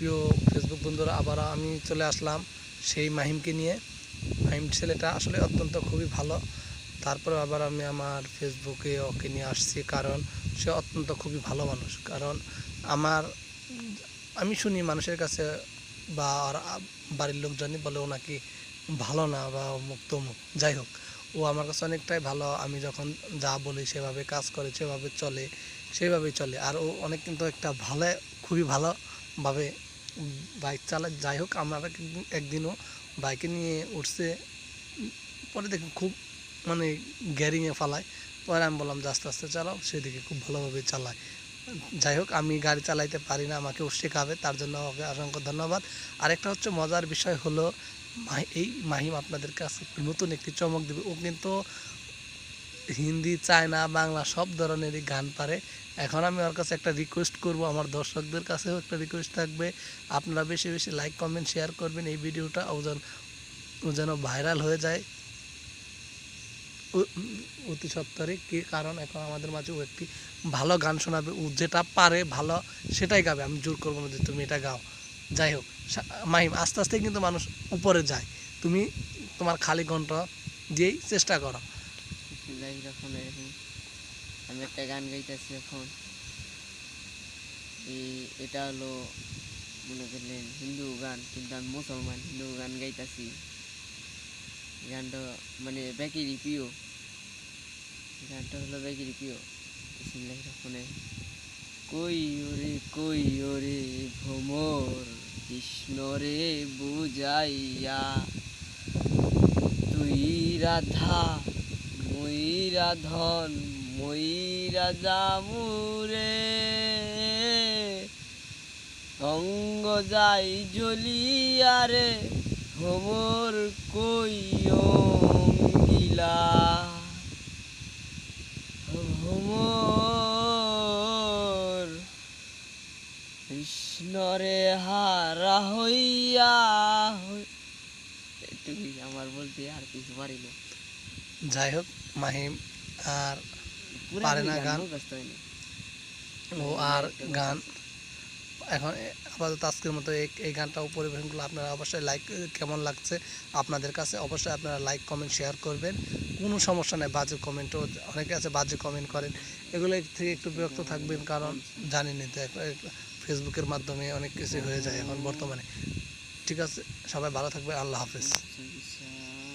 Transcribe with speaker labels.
Speaker 1: প্রিয় ফেসবুক বন্ধুরা আবার আমি চলে আসলাম সেই মাহিমকে নিয়ে। মাহিম ছেলেটা আসলে অত্যন্ত খুবই ভালো। তারপরে আবার আমি আমার ফেসবুকে ওকে নিয়ে আসছি কারণ সে অত্যন্ত খুবই ভালো মানুষ। কারণ আমার, আমি শুনি মানুষের কাছে বা আর বাড়ির লোকজনই বলে ও নাকি ভালো না বা মুক্ত তমুক যাই হোক, ও আমার কাছে অনেকটাই ভালো। আমি যখন যা বলি সেভাবে কাজ করে, সেভাবে চলে, সেভাবেই চলে। আর ও অনেক কিন্তু একটা ভালো, খুবই ভালোভাবে বাইক চালায়, যাই হোক আমরা একদিন- একদিনও বাইকে নিয়ে উঠছে, পরে দেখি খুব মানে গ্যারিংয়ে ফালায়, পরে আমি বললাম যে আস্তে আস্তে চালাও। সেদিকে খুব ভালোভাবে চালায়। যাই হোক, আমি গাড়ি চালাইতে পারি না আমাকে শেখাবে, তার জন্য ওকে অসংখ্য ধন্যবাদ। আরেকটা হচ্ছে মজার বিষয় হলো এই মাহিম আপনাদের কাছে নতুন একটি চমক দেবে। ও কিন্তু হিন্দি, চায়না, বাংলা সব ধরনেরই গান পারে। এখন আমি ওর কাছে একটা রিকোয়েস্ট করব, আমার দর্শকদের কাছেও একটা রিকোয়েস্ট থাকবে। আপনারা বেশি বেশি লাইক কমেন্ট শেয়ার করবেন, এই ভিডিওটা ও যেন যেন ভাইরাল হয়ে যায়। অতি সত্তরে কি কারণ এখন আমাদের মাঝে ও একটি ভালো গান শোনাবে, ও যেটা পারে ভালো সেটাই গাবে। আমি জোর করব না যে তুমি এটা গাও। যাই হোক মাহিম আস্তে আস্তে কিন্তু মানুষ উপরে যায়। তুমি তোমার খালি কণ্ঠ দিয়েই চেষ্টা করো।
Speaker 2: আমি একটা গান গাইতেছি এখন। এটা হলো মনে করলেন হিন্দু গান, কিন্তু আমি মুসলমান হিন্দু গান গাইতেছি। গানটা মানে বেকিরি প্রিয়। গানটা হলো বেকিরি প্রিয়। বিসমিল্লাহ রহমানে কই ওরে কই ওরে ভ্রমর কৃষ্ণ রে বুঝাইয়া, তুই রাধা, মই রাধন মই রাজা মুরে অঙ্গ যাই জ্বলিয়ারে ভ্রমর কই অঙ্গিলা? ভ্রমর কৃষ্ণরে হারা হইয়া আমার বলতে আর কিছু পারি
Speaker 1: যাই হোক, মাহিম, আর
Speaker 2: পুরা
Speaker 1: না গান? ও আর গান। এখন আপাতত আজকের মতো এই এই গানটা পরিবেশন করলে আপনারা অবশ্যই লাইক কেমন লাগছে আপনাদের কাছে অবশ্যই আপনারা লাইক কমেন্ট শেয়ার করবেন। কোনো সমস্যা নেই বাজে কমেন্টও অনেকে আছে বাজে কমেন্ট করেন। এগুলো থেকে একটু বিরক্ত থাকবেন কারণ জানেনই তো ফেসবুকের মাধ্যমে অনেক কিছু হয়ে যায় এখন বর্তমানে। ঠিক আছে সবাই ভালো থাকবে আল্লাহ হাফেজ।